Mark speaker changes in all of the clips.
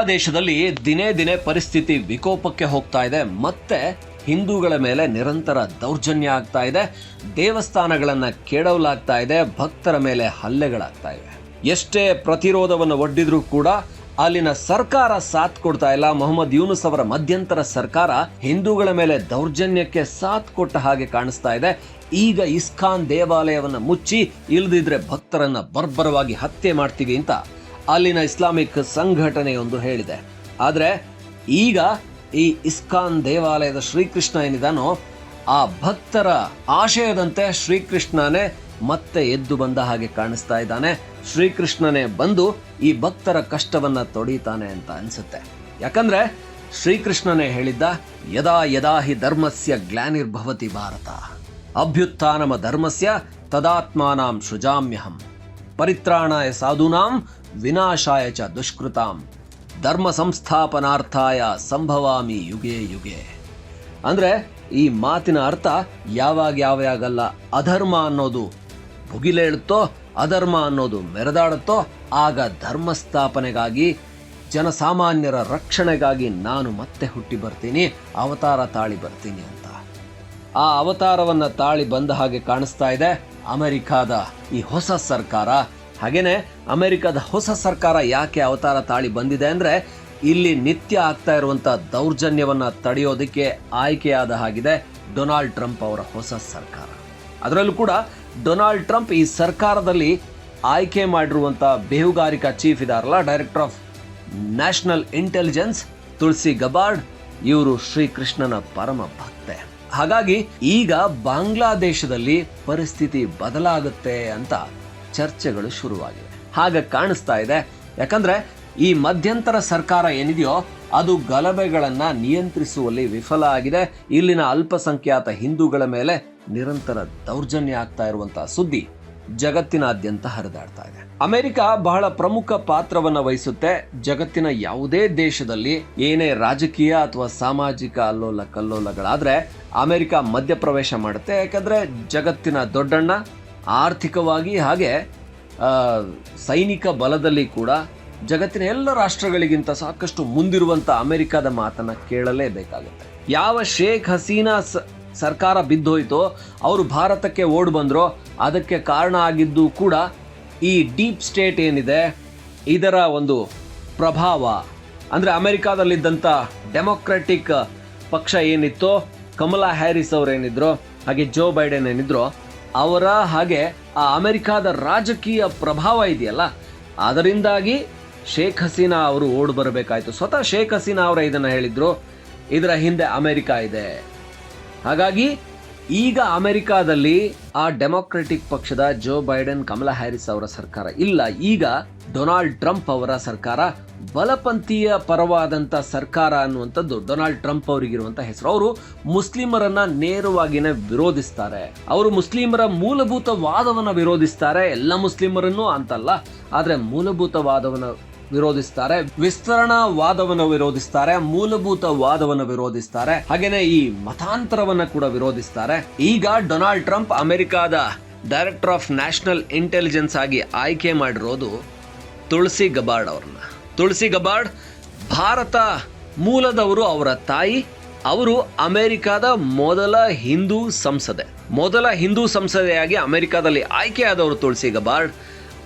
Speaker 1: ಬಾಂಗ್ಲಾದೇಶದಲ್ಲಿ ದಿನೇ ದಿನೇ ಪರಿಸ್ಥಿತಿ ವಿಕೋಪಕ್ಕೆ ಹೋಗ್ತಾ ಇದೆ. ಮತ್ತೆ ಹಿಂದೂಗಳ ಮೇಲೆ ನಿರಂತರ ದೌರ್ಜನ್ಯ ಆಗ್ತಾ ಇದೆ. ದೇವಸ್ಥಾನಗಳನ್ನು ಕೆಡವಲಾಗ್ತಾ ಇದೆ. ಭಕ್ತರ ಮೇಲೆ ಹಲ್ಲೆಗಳಾಗ್ತಾ ಇವೆ ಎಷ್ಟೇ ಪ್ರತಿರೋಧವನ್ನು ಒಡ್ಡಿದ್ರೂ ಕೂಡ ಅಲ್ಲಿನ ಸರ್ಕಾರ ಸಾಥ್ ಕೊಡ್ತಾ ಇಲ್ಲ. ಮೊಹಮ್ಮದ್ ಯೂನುಸ್ ಅವರ ಮಧ್ಯಂತರ ಸರ್ಕಾರ ಹಿಂದೂಗಳ ಮೇಲೆ ದೌರ್ಜನ್ಯಕ್ಕೆ ಸಾಥ್ ಕೊಟ್ಟ ಹಾಗೆ ಕಾಣಿಸ್ತಾ ಇದೆ. ಈಗ ಇಸ್ಕಾನ್ ದೇವಾಲಯವನ್ನ ಮುಚ್ಚಿ ಇಲ್ಲದಿದ್ರೆ ಭಕ್ತರನ್ನ ಬರ್ಬರವಾಗಿ ಹತ್ಯೆ ಮಾಡ್ತೀವಿ ಅಂತ ಅಲ್ಲಿನ ಇಸ್ಲಾಮಿಕ್ ಸಂಘಟನೆಯೊಂದು ಹೇಳಿದೆ. ಆದರೆ ಈಗ ಈ ಇಸ್ಕಾನ್ ದೇವಾಲಯದ ಶ್ರೀಕೃಷ್ಣ ಏನಿದಾನೋ, ಆ ಭಕ್ತರ ಆಶಯದಂತೆ ಶ್ರೀಕೃಷ್ಣನೇ ಮತ್ತೆ ಎದ್ದು ಬಂದ ಹಾಗೆ ಕಾಣಿಸ್ತಾ ಇದ್ದಾನೆ. ಶ್ರೀಕೃಷ್ಣನೇ ಬಂದು ಈ ಭಕ್ತರ ಕಷ್ಟವನ್ನ ತೊಡೀತಾನೆ ಅಂತ ಅನ್ಸುತ್ತೆ. ಯಾಕಂದ್ರೆ ಶ್ರೀಕೃಷ್ಣನೇ ಹೇಳಿದ್ದ, ಯದಾ ಯದಾ ಹಿ ಧರ್ಮಸ್ಯ ಗ್ಲಾನಿರ್ಭವತಿ ಭಾರತ. ಅಭ್ಯುತ್ಥಾನಮ ಧರ್ಮಸ್ಯ ತದಾತ್ಮಾನಾಂ ಸೃಜಾಮ್ಯಹಂ ಪರಿತ್ರಾಣಾಯ ಸಾಧೂನಾಂ ವಿನಾಶಾಯ ಚ ದುಷ್ಕೃತಾಂ. ಧರ್ಮ ಸಂಸ್ಥಾಪನಾರ್ಥಾಯ ಸಂಭವಾಮಿ ಯುಗೆ ಯುಗೆ. ಅಂದರೆ ಈ ಮಾತಿನ ಅರ್ಥ ಯಾವಾಗ ಯಾವಾಗಲ್ಲ ಅಧರ್ಮ ಅನ್ನೋದು ಭುಗಿಲೇಳುತ್ತೋ ಅಧರ್ಮ ಅನ್ನೋದು ಮೆರೆದಾಡುತ್ತೋ, ಆಗ ಧರ್ಮ ಸ್ಥಾಪನೆಗಾಗಿ ಜನಸಾಮಾನ್ಯರ ರಕ್ಷಣೆಗಾಗಿ ನಾನು ಮತ್ತೆ ಹುಟ್ಟಿ ಬರ್ತೀನಿ, ಅವತಾರ ತಾಳಿ ಬರ್ತೀನಿ ಅಂತ. ಆ ಅವತಾರವನ್ನು ತಾಳಿ ಬಂದ ಹಾಗೆ ಕಾಣಿಸ್ತಾ ಇದೆ ಅಮೆರಿಕಾದ ಈ ಹೊಸ ಸರ್ಕಾರ ಹಾಗೇನೆ ಅಮೆರಿಕದ ಹೊಸ ಸರ್ಕಾರ ಯಾಕೆ ಅವತಾರ ತಾಳಿ ಬಂದಿದೆ ಅಂದರೆ ಇಲ್ಲಿ ನಿತ್ಯ ಆಗ್ತಾ ಇರುವಂಥ ದೌರ್ಜನ್ಯವನ್ನು ತಡೆಯೋದಕ್ಕೆ ಆಯ್ಕೆಯಾದ ಹಾಗಿದೆ ಡೊನಾಲ್ಡ್ ಟ್ರಂಪ್ ಅವರ ಹೊಸ ಸರ್ಕಾರ. ಅದರಲ್ಲೂ ಕೂಡ ಡೊನಾಲ್ಡ್ ಟ್ರಂಪ್ ಈ ಸರ್ಕಾರದಲ್ಲಿ ಆಯ್ಕೆ ಮಾಡಿರುವಂಥ ಬೇಹುಗಾರಿಕಾ ಚೀಫ್ ಇದಾರಲ್ಲ, director of national intelligence Tulsi Gabbard. ಇವರು ಶ್ರೀಕೃಷ್ಣನ ಪರಮ ಭಕ್ತೆ. ಹಾಗಾಗಿ ಈಗ ಬಾಂಗ್ಲಾದೇಶದಲ್ಲಿ ಪರಿಸ್ಥಿತಿ ಬದಲಾಗುತ್ತೆ ಅಂತ ಚರ್ಚೆಗಳು ಶುರುವಾಗಿವೆ. ಹಾಗೆ ಕಾಣಿಸ್ತಾ ಇದೆ. ಯಾಕಂದ್ರೆ ಈ ಮಧ್ಯಂತರ ಸರ್ಕಾರ ಏನಿದೆಯೋ ಅದು ಗಲಭೆಗಳನ್ನು ನಿಯಂತ್ರಿಸುವಲ್ಲಿ ವಿಫಲ ಆಗಿದೆ. ಇಲ್ಲಿನ ಅಲ್ಪಸಂಖ್ಯಾತ ಹಿಂದೂಗಳ ಮೇಲೆ ನಿರಂತರ ದೌರ್ಜನ್ಯ ಆಗ್ತಾ ಇರುವಂತಹ ಸುದ್ದಿ ಜಗತ್ತಿನಾದ್ಯಂತ ಹರಿದಾಡ್ತಾ ಇದೆ. ಅಮೆರಿಕ ಬಹಳ ಪ್ರಮುಖ ಪಾತ್ರವನ್ನ ವಹಿಸುತ್ತೆ. ಜಗತ್ತಿನ ಯಾವುದೇ ದೇಶದಲ್ಲಿ ಏನೇ ರಾಜಕೀಯ ಅಥವಾ ಸಾಮಾಜಿಕ ಅಲ್ಲೋಲ ಕಲ್ಲೋಲಗಳಾದ್ರೆ ಅಮೆರಿಕ ಮಧ್ಯಪ್ರವೇಶ ಮಾಡುತ್ತೆ. ಯಾಕಂದ್ರೆ ಜಗತ್ತಿನ ದೊಡ್ಡಣ್ಣ ಆರ್ಥಿಕವಾಗಿ ಹಾಗೆ ಸೈನಿಕ ಬಲದಲ್ಲಿ ಕೂಡ ಜಗತ್ತಿನ ಎಲ್ಲ ರಾಷ್ಟ್ರಗಳಿಗಿಂತ ಸಾಕಷ್ಟು ಮುಂದಿರುವಂಥ ಅಮೆರಿಕದ ಮಾತನ್ನು ಕೇಳಲೇಬೇಕಾಗುತ್ತೆ. ಯಾವ ಶೇಖ್ ಹಸೀನಾ ಸರ್ಕಾರ ಬಿದ್ದೋಯ್ತೋ, ಅವರು ಭಾರತಕ್ಕೆ ಓಡ್ ಬಂದರೋ, ಅದಕ್ಕೆ ಕಾರಣ ಆಗಿದ್ದು ಕೂಡ ಈ ಡೀಪ್ ಸ್ಟೇಟ್ ಏನಿದೆ, ಇದರ ಒಂದು ಪ್ರಭಾವ. ಅಂದರೆ ಅಮೆರಿಕಾದಲ್ಲಿದ್ದಂಥ ಡೆಮೊಕ್ರೆಟಿಕ್ ಪಕ್ಷ ಏನಿತ್ತೋ, ಕಮಲಾ ಹ್ಯಾರಿಸ್ ಅವರೇನಿದ್ರು, ಹಾಗೆ ಜೋ ಬೈಡೆನ್ ಏನಿದ್ರು ಅವರ ಹಾಗೆ ಆ ಅಮೆರಿಕಾದ ರಾಜಕೀಯ ಪ್ರಭಾವ ಇದೆಯಲ್ಲ, ಅದರಿಂದಾಗಿ ಶೇಖ್ ಹಸೀನಾ ಅವರು ಓಡ್ ಬರಬೇಕಾಯ್ತು. ಸ್ವತಃ ಶೇಖ್ ಹಸೀನಾ ಅವರೇ ಇದನ್ನ ಹೇಳಿದ್ರು. ಇದರ ಹಿಂದೆ ಅಮೆರಿಕ ಇದೆ. ಹಾಗಾಗಿ ಈಗ ಅಮೆರಿಕಾದಲ್ಲಿ ಆ ಡೆಮೊಕ್ರೆಟಿಕ್ ಪಕ್ಷದ ಜೋ ಬೈಡನ್, ಕಮಲಾ ಹ್ಯಾರಿಸ್ ಅವರ ಸರ್ಕಾರ ಇಲ್ಲ. ಈಗ ಡೊನಾಲ್ಡ್ ಟ್ರಂಪ್ ಅವರ ಸರ್ಕಾರ ಬಲಪಂಥೀಯ ಪರವಾದಂತ ಸರ್ಕಾರ ಅನ್ನುವಂಥದ್ದು ಡೊನಾಲ್ಡ್ ಟ್ರಂಪ್ ಅವರಿಗಿರುವಂಥ ಹೆಸರು. ಅವರು ಮುಸ್ಲಿಮರನ್ನ ನೇರವಾಗಿನೇ ವಿರೋಧಿಸ್ತಾರೆ. ಅವರು ಮುಸ್ಲಿಮರ ಮೂಲಭೂತ ವಾದವನ್ನ ವಿರೋಧಿಸ್ತಾರೆ. ಎಲ್ಲ ಮುಸ್ಲಿಮರನ್ನು ಅಂತಲ್ಲ, ಆದರೆ ಮೂಲಭೂತ ವಾದವನ್ನ ವಿರೋಧಿಸ್ತಾರೆ ವಿಸ್ತರಣಾ ವಾದವನ್ನು ವಿರೋಧಿಸ್ತಾರೆ, ಮೂಲಭೂತ ವಾದವನ್ನು ವಿರೋಧಿಸ್ತಾರೆ, ಹಾಗೇನೆ ಈ ಮತಾಂತರವನ್ನ ಕೂಡ ವಿರೋಧಿಸ್ತಾರೆ. ಈಗ ಡೊನಾಲ್ಡ್ ಟ್ರಂಪ್ ಅಮೆರಿಕಾದ ಡೈರೆಕ್ಟರ್ ಆಫ್ ನ್ಯಾಷನಲ್ ಇಂಟೆಲಿಜೆನ್ಸ್ ಆಗಿ ಆಯ್ಕೆ ಮಾಡಿರೋದು ತುಳಸಿ ಗಬಾರ್ಡ್ ಅವ್ರನ್ನ. ತುಳಸಿ ಗಬಾರ್ಡ್ ಭಾರತ ಮೂಲದವರು ಅವರ ತಾಯಿ, ಅವರು ಅಮೆರಿಕಾದ ಮೊದಲ ಹಿಂದೂ ಸಂಸದೆ. ಮೊದಲ ಹಿಂದೂ ಸಂಸದೆಯಾಗಿ ಅಮೆರಿಕಾದಲ್ಲಿ ಆಯ್ಕೆಯಾದವರು ತುಳಸಿ ಗಬಾರ್ಡ್.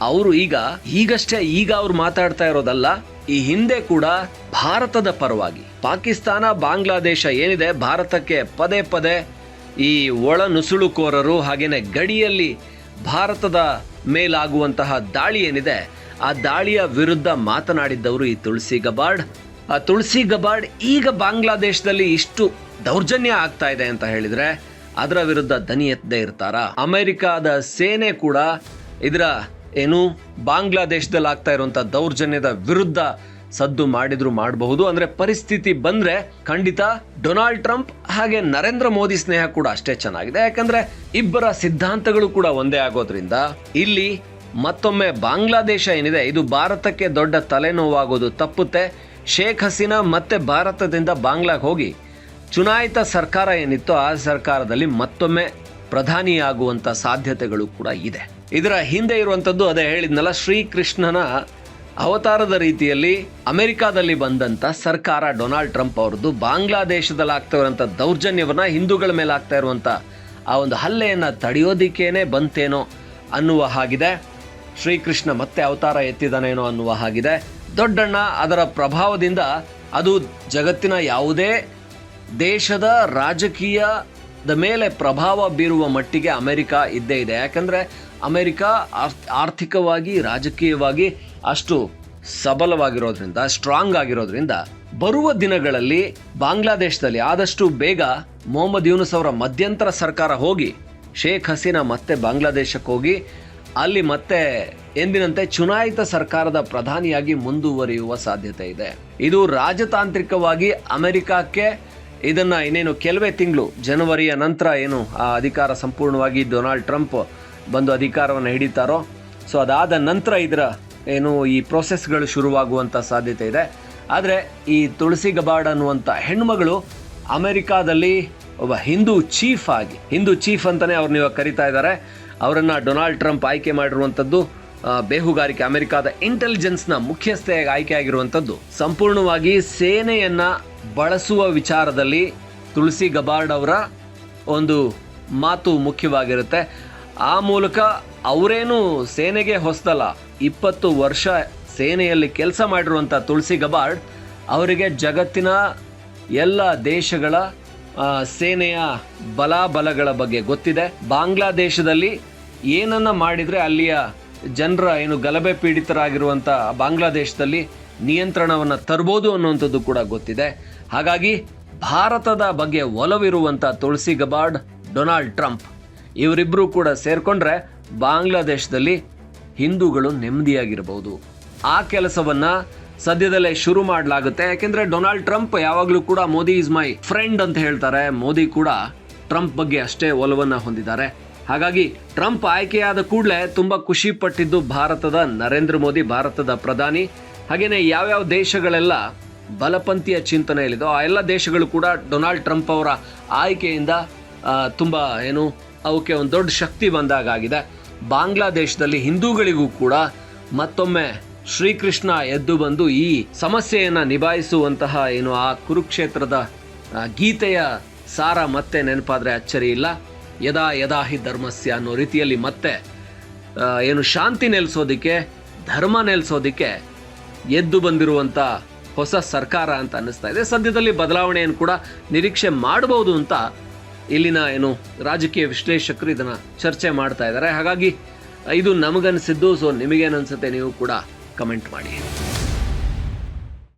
Speaker 1: ಅವರು ಈಗ ಈಗಷ್ಟೇ ಈಗ ಅವ್ರು ಮಾತಾಡ್ತಾ ಇರೋದಲ್ಲ, ಈ ಹಿಂದೆ ಕೂಡ ಭಾರತದ ಪರವಾಗಿ. ಪಾಕಿಸ್ತಾನ, ಬಾಂಗ್ಲಾದೇಶ ಏನಿದೆ, ಭಾರತಕ್ಕೆ ಪದೇ ಪದೇ ಈ ಒಳ ನುಸುಳುಕೋರರು ಹಾಗೇನೆ ಗಡಿಯಲ್ಲಿ ಭಾರತದ ಮೇಲಾಗುವಂತಹ ದಾಳಿ ಏನಿದೆ, ಆ ದಾಳಿಯ ವಿರುದ್ಧ ಮಾತನಾಡಿದ್ದವರು ಈ ತುಳಸಿ ಗಬಾರ್ಡ್. ಆ ತುಳಸಿ ಗಬಾರ್ಡ್ ಈಗ ಬಾಂಗ್ಲಾದೇಶದಲ್ಲಿ ಇಷ್ಟು ದೌರ್ಜನ್ಯ ಆಗ್ತಾ ಇದೆ ಅಂತ ಹೇಳಿದ್ರೆ ಅದರ ವಿರುದ್ಧ ದನಿ ಎತ್ತದೇ ಇರ್ತಾರ? ಅಮೆರಿಕಾದ ಸೇನೆ ಕೂಡ ಇದರ ಏನು ಬಾಂಗ್ಲಾದೇಶದಲ್ಲಿ ಆಗ್ತಾ ಇರುವಂಥ ದೌರ್ಜನ್ಯದ ವಿರುದ್ಧ ಸದ್ದು ಮಾಡಿದ್ರು ಮಾಡಬಹುದು. ಅಂದ್ರೆ ಪರಿಸ್ಥಿತಿ ಬಂದ್ರೆ ಖಂಡಿತ ಡೊನಾಲ್ಡ್ ಟ್ರಂಪ್ ಹಾಗೆ ನರೇಂದ್ರ ಮೋದಿ ಸ್ನೇಹ ಕೂಡ ಅಷ್ಟೇ ಚೆನ್ನಾಗಿದೆ. ಯಾಕಂದ್ರೆ ಇಬ್ಬರ ಸಿದ್ಧಾಂತಗಳು ಕೂಡ ಒಂದೇ ಆಗೋದ್ರಿಂದ ಇಲ್ಲಿ ಮತ್ತೊಮ್ಮೆ ಬಾಂಗ್ಲಾದೇಶ ಏನಿದೆ, ಇದು ಭಾರತಕ್ಕೆ ದೊಡ್ಡ ತಲೆನೋವಾಗೋದು ತಪ್ಪುತ್ತೆ. ಶೇಖ್ ಹಸೀನಾ ಮತ್ತೆ ಭಾರತದಿಂದ ಬಾಂಗ್ಲಾಗೆ ಹೋಗಿ ಚುನಾಯಿತ ಸರ್ಕಾರ ಏನಿತ್ತು ಆ ಸರ್ಕಾರದಲ್ಲಿ ಮತ್ತೊಮ್ಮೆ ಪ್ರಧಾನಿಯಾಗುವಂಥ ಸಾಧ್ಯತೆಗಳು ಕೂಡ ಇದೆ. ಇದರ ಹಿಂದೆ ಇರುವಂಥದ್ದು ಅದೇ ಹೇಳಿದ್ನಲ್ಲ, ಶ್ರೀಕೃಷ್ಣನ ಅವತಾರದ ರೀತಿಯಲ್ಲಿ ಅಮೆರಿಕಾದಲ್ಲಿ ಬಂದಂತ ಸರ್ಕಾರ ಡೊನಾಲ್ಡ್ ಟ್ರಂಪ್ ಅವರದ್ದು. ಬಾಂಗ್ಲಾದೇಶದಲ್ಲಿ ಆಗ್ತಾ ಇರುವಂಥ ದೌರ್ಜನ್ಯವನ್ನ ಹಿಂದೂಗಳ ಮೇಲೆ ಆಗ್ತಾ ಇರುವಂಥ ಆ ಒಂದು ಹಲ್ಲೆಯನ್ನು ತಡೆಯೋದಿಕ್ಕೇನೆ ಬಂತೇನೋ ಅನ್ನುವ ಹಾಗಿದೆ. ಶ್ರೀಕೃಷ್ಣ ಮತ್ತೆ ಅವತಾರ ಎತ್ತಿದಾನೇನೋ ಅನ್ನುವ ಹಾಗಿದೆ. ದೊಡ್ಡಣ್ಣ, ಅದರ ಪ್ರಭಾವದಿಂದ ಅದು ಜಗತ್ತಿನ ಯಾವುದೇ ದೇಶದ ರಾಜಕೀಯದ ಮೇಲೆ ಪ್ರಭಾವ ಬೀರುವ ಮಟ್ಟಿಗೆ ಅಮೆರಿಕ ಇದ್ದೇ ಇದೆ. ಯಾಕಂದ್ರೆ ಅಮೆರಿಕ ಆರ್ಥಿಕವಾಗಿ, ರಾಜಕೀಯವಾಗಿ ಅಷ್ಟು ಸಬಲವಾಗಿರೋದ್ರಿಂದ ಸ್ಟ್ರಾಂಗ್ ಆಗಿರೋದ್ರಿಂದ ಬರುವ ದಿನಗಳಲ್ಲಿ ಬಾಂಗ್ಲಾದೇಶದಲ್ಲಿ ಆದಷ್ಟು ಬೇಗ ಮೊಹಮ್ಮದ್ ಯೂನುಸ್ ಅವರ ಮಧ್ಯಂತರ ಸರ್ಕಾರ ಹೋಗಿ, ಶೇಖ್ ಹಸೀನಾ ಮತ್ತೆ ಬಾಂಗ್ಲಾದೇಶಕ್ಕೆ ಹೋಗಿ, ಅಲ್ಲಿ ಮತ್ತೆ ಎಂದಿನಂತೆ ಚುನಾಯಿತ ಸರ್ಕಾರದ ಪ್ರಧಾನಿಯಾಗಿ ಮುಂದುವರಿಯುವ ಸಾಧ್ಯತೆ ಇದೆ. ಇದು ರಾಜತಾಂತ್ರಿಕವಾಗಿ ಅಮೆರಿಕಕ್ಕೆ ಇದನ್ನ ಇನ್ನೇನು, ಕೆಲವೇ ತಿಂಗಳು, ಜನವರಿಯ ನಂತರ ಏನು ಆ ಅಧಿಕಾರ ಸಂಪೂರ್ಣವಾಗಿ ಡೊನಾಲ್ಡ್ ಟ್ರಂಪ್ ಬಂದು ಅಧಿಕಾರವನ್ನು ಹಿಡಿತಾರೋ. ಸೊ ಅದಾದ ನಂತರ ಇದರ ಏನು ಈ ಪ್ರೊಸೆಸ್ಗಳು ಶುರುವಾಗುವಂಥ ಸಾಧ್ಯತೆ ಇದೆ. ಆದರೆ ಈ ತುಳಸಿ ಗಬಾರ್ಡ್ ಅನ್ನುವಂಥ ಹೆಣ್ಮಗಳು ಅಮೆರಿಕಾದಲ್ಲಿ ಒಬ್ಬ ಹಿಂದೂ ಚೀಫ್ ಆಗಿ, ಹಿಂದೂ ಚೀಫ್ ಅಂತಲೇ ಅವ್ರನ್ನ ಇವಾಗ ಕರಿತಾ ಇದ್ದಾರೆ ಅವರನ್ನು ಡೊನಾಲ್ಡ್ ಟ್ರಂಪ್ ಆಯ್ಕೆ ಮಾಡಿರುವಂಥದ್ದು ಬೇಹುಗಾರಿಕೆ, ಅಮೆರಿಕಾದ ಇಂಟೆಲಿಜೆನ್ಸ್ನ ಮುಖ್ಯಸ್ಥೆಯಾಗಿ ಆಯ್ಕೆ ಆಗಿರುವಂಥದ್ದು ಸಂಪೂರ್ಣವಾಗಿ ಸೇನೆಯನ್ನು ಬಳಸುವ ವಿಚಾರದಲ್ಲಿ ತುಳಸಿ ಗಬಾರ್ಡ್ ಅವರ ಒಂದು ಮಾತು ಮುಖ್ಯವಾಗಿರುತ್ತೆ. ಆ ಮೂಲಕ ಅವರೇನು ಸೇನೆಗೆ ಹೊಸದಲ್ಲ. ಇಪ್ಪತ್ತು ವರ್ಷ ಸೇನೆಯಲ್ಲಿ ಕೆಲಸ ಮಾಡಿರುವಂಥ ತುಳಸಿ ಗಬಾರ್ಡ್ ಅವರಿಗೆ ಜಗತ್ತಿನ ಎಲ್ಲ ದೇಶಗಳ ಸೇನೆಯ ಬಲಾಬಲಗಳ ಬಗ್ಗೆ ಗೊತ್ತಿದೆ. ಬಾಂಗ್ಲಾದೇಶದಲ್ಲಿ ಏನನ್ನ ಮಾಡಿದರೆ ಅಲ್ಲಿಯ ಜನರ ಏನು ಗಲಭೆ ಪೀಡಿತರಾಗಿರುವಂಥ ಬಾಂಗ್ಲಾದೇಶದಲ್ಲಿ ನಿಯಂತ್ರಣವನ್ನು ತರ್ಬೋದು ಅನ್ನುವಂಥದ್ದು ಕೂಡ ಗೊತ್ತಿದೆ. ಹಾಗಾಗಿ ಭಾರತದ ಬಗ್ಗೆ ಒಲವಿರುವಂಥ ತುಳಸಿ ಗಬಾರ್ಡ್ ಡೊನಾಲ್ಡ್ ಟ್ರಂಪ್. ಇವರಿಬ್ಬರು ಕೂಡ ಸೇರ್ಕೊಂಡ್ರೆ ಬಾಂಗ್ಲಾದೇಶದಲ್ಲಿ ಹಿಂದೂಗಳು ನೆಮ್ಮದಿಯಾಗಿರಬಹುದು ಆ ಕೆಲಸವನ್ನ ಸದ್ಯದಲ್ಲೇ ಶುರು ಮಾಡಲಾಗುತ್ತೆ. ಯಾಕೆಂದ್ರೆ ಡೊನಾಲ್ಡ್ ಟ್ರಂಪ್ ಯಾವಾಗಲೂ ಕೂಡ ಮೋದಿ ಇಸ್ ಮೈ ಫ್ರೆಂಡ್ ಅಂತ ಹೇಳ್ತಾರೆ. ಮೋದಿ ಕೂಡ ಟ್ರಂಪ್ ಬಗ್ಗೆ ಅಷ್ಟೇ ಒಲವನ್ನು ಹೊಂದಿದ್ದಾರೆ. ಹಾಗಾಗಿ ಟ್ರಂಪ್ ಆಯ್ಕೆಯಾದ ಕೂಡಲೇ ತುಂಬಾ ಖುಷಿ ಪಟ್ಟಿದ್ದು ಭಾರತದ ನರೇಂದ್ರ ಮೋದಿ, ಭಾರತದ ಪ್ರಧಾನಿ. ಹಾಗೆಯೇ ಯಾವ್ಯಾವ ದೇಶಗಳೆಲ್ಲ ಬಲಪಂಥೀಯ ಚಿಂತನೆಯಲ್ಲಿದೋ, ಆ ಎಲ್ಲ ದೇಶಗಳು ಕೂಡ ಡೊನಾಲ್ಡ್ ಟ್ರಂಪ್ ಅವರ ಆಯ್ಕೆಯಿಂದ ತುಂಬ ತುಂಬಾ ಏನು ಅವಕ್ಕೆ ಒಂದು ದೊಡ್ಡ ಶಕ್ತಿ ಬಂದಾಗಿದೆ ಬಾಂಗ್ಲಾದೇಶದಲ್ಲಿ ಹಿಂದೂಗಳಿಗೂ ಕೂಡ ಮತ್ತೊಮ್ಮೆ ಶ್ರೀಕೃಷ್ಣ ಎದ್ದು ಬಂದು ಈ ಸಮಸ್ಯೆಯನ್ನು ನಿಭಾಯಿಸುವಂತಹ ಏನು ಆ ಕುರುಕ್ಷೇತ್ರದ ಗೀತೆಯ ಸಾರ ಮತ್ತೆ ನೆನಪಾದರೆ ಅಚ್ಚರಿ ಇಲ್ಲ. ಯದಾ ಯದಾ ಹಿ ಧರ್ಮಸ್ಯ ಅನ್ನೋ ರೀತಿಯಲ್ಲಿ ಮತ್ತೆ ಏನು ಶಾಂತಿ ನೆಲೆಸೋದಿಕ್ಕೆ, ಧರ್ಮ ನೆಲೆಸೋದಿಕ್ಕೆ ಎದ್ದು ಬಂದಿರುವಂಥ ಹೊಸ ಸರ್ಕಾರ ಅಂತ ಅನ್ನಿಸ್ತಾ ಇದೆ. ಸದ್ಯದಲ್ಲಿ ಬದಲಾವಣೆಯನ್ನು ಕೂಡ ನಿರೀಕ್ಷೆ ಮಾಡಬಹುದು ಅಂತ ಇಲ್ಲಿನ ಏನು ರಾಜಕೀಯ ವಿಶ್ಲೇಷಕರು ಇದನ್ನ ಚರ್ಚೆ ಮಾಡ್ತಾ ಇದ್ದಾರೆ. ಹಾಗಾಗಿ ಇದು ನಮಗನ್ಸಿದ್ದು ಸೊ ನಿಮಗೇನು ಅನಿಸುತ್ತೆ ನೀವು ಕೂಡ ಕಮೆಂಟ್ ಮಾಡಿ.